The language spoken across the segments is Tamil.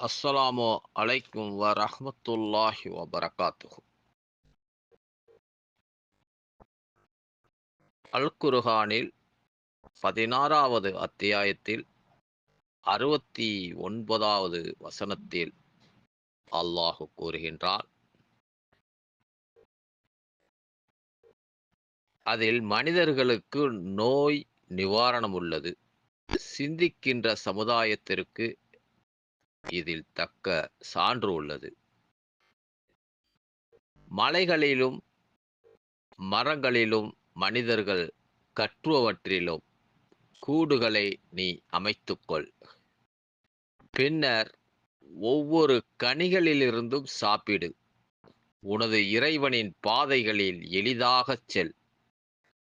அஸ்ஸலாமு அலைக்கும் வ ரஹமத்துல்லாஹி வ பரகாத்துஹு அல் குர்ஹானில் பதினாறாவது அத்தியாயத்தில் அறுபத்தி ஒன்பதாவது வசனத்தில் அல்லாஹு கூறுகின்றார் அதில் மனிதர்களுக்கு நோய் நிவாரணம் உள்ளது. சிந்திக்கின்ற சமுதாயத்திற்கு இதில் தக்க சான்று உள்ளது. மலைகளிலும் மரங்களிலும் மனிதர்கள் கற்றுவவற்றிலும் கூடுகளை நீ அமைத்துக்கொள் பின்னர் ஒவ்வொரு கனிகளிலிருந்தும் சாப்பிடு. உனது இறைவனின் பாதைகளில் எளிதாகச் செல்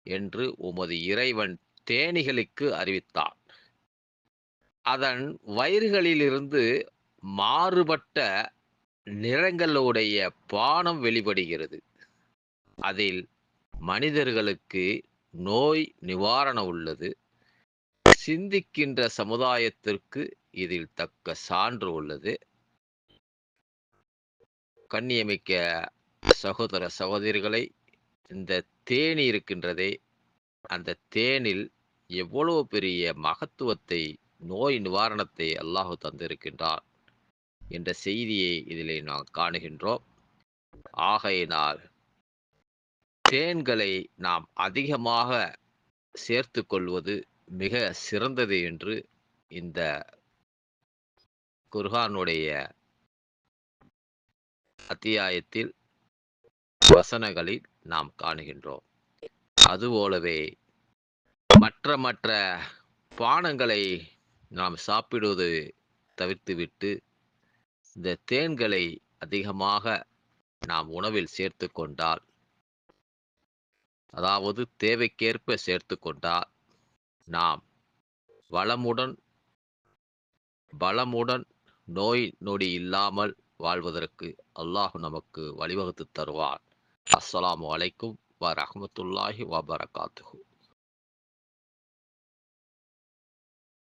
என்று உமது இறைவன் தேனிகளுக்கு அறிவித்தான் அதன் வயிறுகளிலிருந்து மாறுபட்ட நிறங்களுடைய பானம் வெளிப்படுகிறது. அதில் மனிதர்களுக்கு நோய் நிவாரணம் உள்ளது. சிந்திக்கின்ற சமுதாயத்திற்கு இதில் தக்க சான்று உள்ளது. கண்ணியமிக்க சகோதர சகோதரிகளை இந்த தேனி இருக்கின்றதே அந்த தேனில் எவ்வளவு பெரிய மகத்துவத்தை நோய் நிவாரணத்தை அல்லாஹு தந்திருக்கின்றார் என்ற செய்தியை இதிலே நாம் காணுகின்றோம். ஆகையினால் தேன்களை நாம் அதிகமாக சேர்த்து கொள்வது மிக சிறந்தது என்று இந்த குர்ஹானுடைய அத்தியாயத்தில் வசனங்களில் நாம் காணுகின்றோம். அதுபோலவே மற்ற மற்ற பானங்களை நாம் சாப்பிடுவது தவிர்த்துவிட்டு இந்த தேன்களை அதிகமாக நாம் உணவில் சேர்த்து கொண்டால் அதாவது தேவைக்கேற்ப சேர்த்து கொண்டால் நாம் வளமுடன் பலமுடன் நோய் நொடி இல்லாமல் வாழ்வதற்கு அல்லாஹ் நமக்கு வழிவகுத்து தருவார் அஸ்ஸலாமு அலைக்கும் வ ரஹமத்துல்லாஹி வபரகாத்துஹு.